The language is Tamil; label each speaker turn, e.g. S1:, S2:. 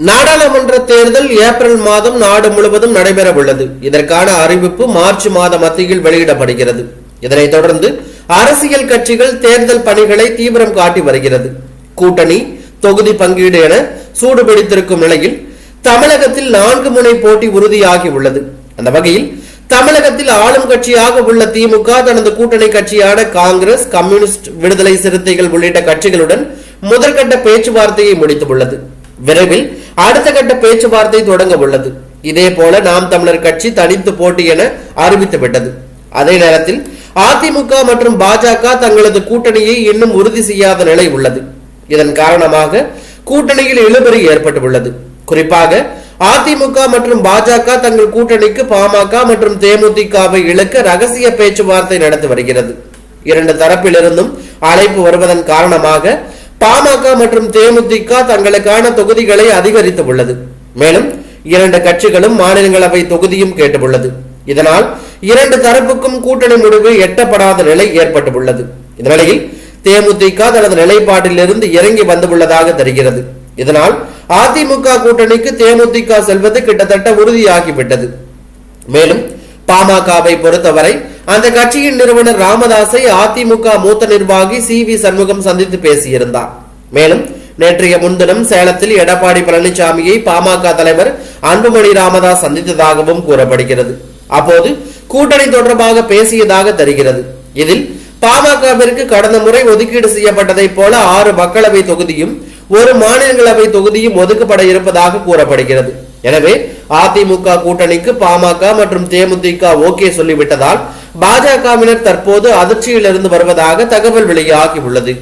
S1: நாடாளுமன்ற தேர்தல் ஏப்ரல் மாதம் நாடு முழுவதும் நடைபெற உள்ளது இதற்கான அறிவிப்பு மார்ச் மாத மத்தியில் வெளியிடப்படுகிறது. இதனைத் தொடர்ந்து அரசியல் கட்சிகள் தேர்தல் பணிகளை தீவிரம் காட்டி வருகிறது. கூட்டணி தொகுதி பங்கீடு என சூடுபிடித்திருக்கும் நிலையில் தமிழகத்தில் நான்கு முனை போட்டி உறுதியாகி உள்ளது. அந்த வகையில் தமிழகத்தில் ஆளும் கட்சியாக உள்ள திமுக தனது கூட்டணி கட்சியான காங்கிரஸ் கம்யூனிஸ்ட் விடுதலை சிறுத்தைகள் உள்ளிட்ட கட்சிகளுடன் முதற்கட்ட பேச்சுவார்த்தையை முடித்துள்ளது. விரைவில் அடுத்த கட்ட பேச்சுவார்த்தை தொடங்க உள்ளது. இதே போல நாம் தமிழர் கட்சி தனித்து போட்டி என அறிவித்து விட்டது. அதே நேரத்தில் அதிமுக மற்றும் பாஜக தங்களது கூட்டணியை இன்னும் உறுதி செய்யாத நிலை உள்ளது. இதன் காரணமாக கூட்டணியில் இழுபறி ஏற்பட்டுள்ளது. குறிப்பாக அதிமுக மற்றும் பாஜக தங்கள் கூட்டணிக்கு பாமக மற்றும் தேமுதிகவை இழக்க ரகசிய பேச்சுவார்த்தை நடத்தி வருகிறது. இரண்டு தரப்பிலிருந்தும் அழைப்பு வருவதன் காரணமாக பாமக மற்றும் தேமுதிக தங்களுக்கான தொகுதிகளை அதிகரித்து உள்ளது. மேலும் இரண்டு கட்சிகளும் மாநிலங்களவை தொகுதியும் கேட்டுள்ளது. இதனால் இரண்டு தரப்புக்கும் கூட்டணி முடிவு எட்டப்படாத நிலை ஏற்பட்டுள்ளது. இந்நிலையில் தேமுதிக தனது நிலைப்பாட்டிலிருந்து இறங்கி வந்துள்ளதாக தெரிகிறது. இதனால் அதிமுக கூட்டணிக்கு தேமுதிக செல்வது கிட்டத்தட்ட உறுதியாகிவிட்டது. மேலும் பாமகவை பொறுத்தவரை அந்த கட்சியின் நிறுவனர் ராமதாஸை அதிமுக மூத்த நிர்வாகி சி வி சண்முகம் சந்தித்து பேசியிருந்தார். மேலும் நேற்றைய முன்தினம் சேலத்தில் எடப்பாடி பழனிசாமியை பாமக தலைவர் அன்புமணி ராமதாஸ் சந்தித்ததாகவும் கூறப்படுகிறது. அப்போது கூட்டணி தொடர்பாக பேசியதாக தெரிகிறது. இதில் பாமகவிற்கு கடந்த முறை ஒதுக்கீடு செய்யப்பட்டதைப் போல ஆறு மக்களவை தொகுதியும் ஒரு மாநிலங்களவை தொகுதியும் ஒதுக்கப்பட இருப்பதாக கூறப்படுகிறது. எனவே அதிமுக கூட்டணிக்கு பாமக மற்றும் தேமுதிக ஓகே சொல்லிவிட்டதால் பாஜகவினர் தற்போது அதிர்ச்சியிலிருந்து வருவதாக தகவல் வெளியாகி உள்ளது.